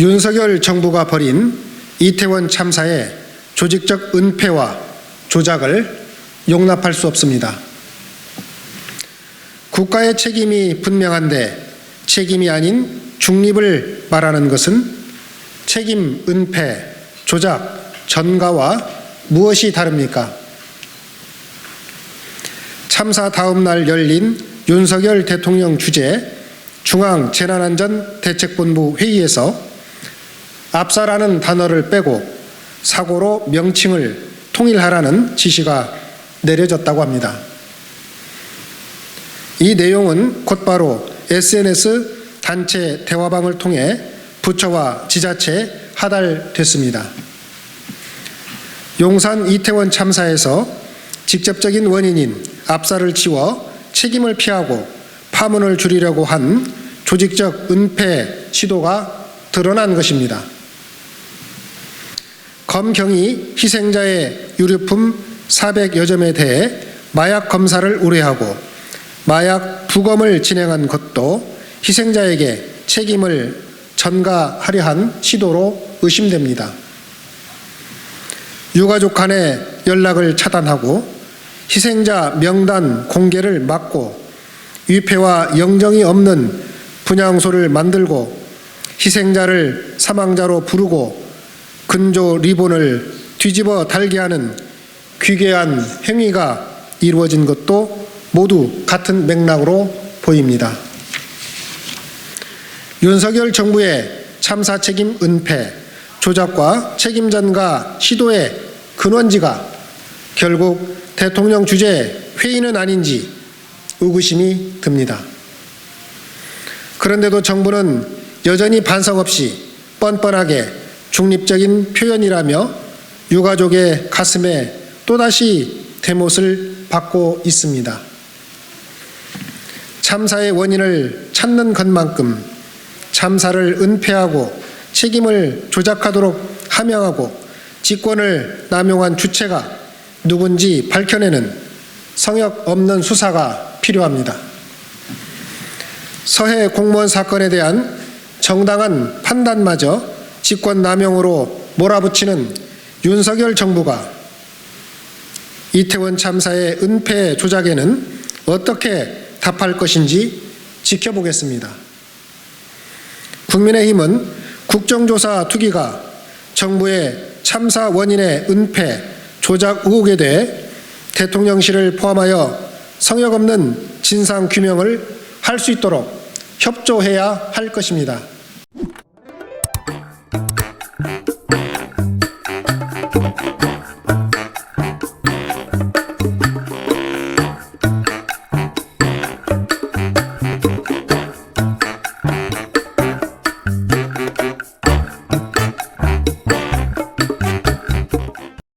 윤석열 정부가 벌인 이태원 참사의 조직적 은폐와 조작을 용납할 수 없습니다. 국가의 책임이 분명한데 책임이 아닌 중립을 말하는 것은 책임 은폐, 조작, 전가와 무엇이 다릅니까? 참사 다음 날 열린 윤석열 대통령 주재 중앙재난안전대책본부 회의에서 압사라는 단어를 빼고 사고로 명칭을 통일하라는 지시가 내려졌다고 합니다. 이 내용은 곧바로 SNS 단체 대화방을 통해 부처와 지자체에 하달됐습니다. 용산 이태원 참사에서 직접적인 원인인 압사를 지워 책임을 피하고 파문을 줄이려고 한 조직적 은폐 시도가 드러난 것입니다. 검경이 희생자의 유류품 400여 점에 대해 마약 검사를 의뢰하고 마약 부검을 진행한 것도 희생자에게 책임을 전가하려 한 시도로 의심됩니다. 유가족 간의 연락을 차단하고 희생자 명단 공개를 막고 위패와 영정이 없는 분향소를 만들고 희생자를 사망자로 부르고 근조 리본을 뒤집어 달게 하는 귀괴한 행위가 이루어진 것도 모두 같은 맥락으로 보입니다. 윤석열 정부의 참사 책임 은폐, 조작과 책임 전가 시도의 근원지가 결국 대통령 주재 회의는 아닌지 의구심이 듭니다. 그런데도 정부는 여전히 반성 없이 뻔뻔하게 중립적인 표현이라며 유가족의 가슴에 또다시 대못을 받고 있습니다. 참사의 원인을 찾는 것만큼 참사를 은폐하고 책임을 조작하도록 함양하고 직권을 남용한 주체가 누군지 밝혀내는 성역 없는 수사가 필요합니다. 서해 공무원 사건에 대한 정당한 판단마저 직권 남용으로 몰아붙이는 윤석열 정부가 이태원 참사의 은폐 조작에는 어떻게 답할 것인지 지켜보겠습니다. 국민의힘은 국정조사 투기가 정부의 참사 원인의 은폐, 조작 의혹에 대해 대통령실을 포함하여 성역 없는 진상 규명을 할 수 있도록 협조해야 할 것입니다.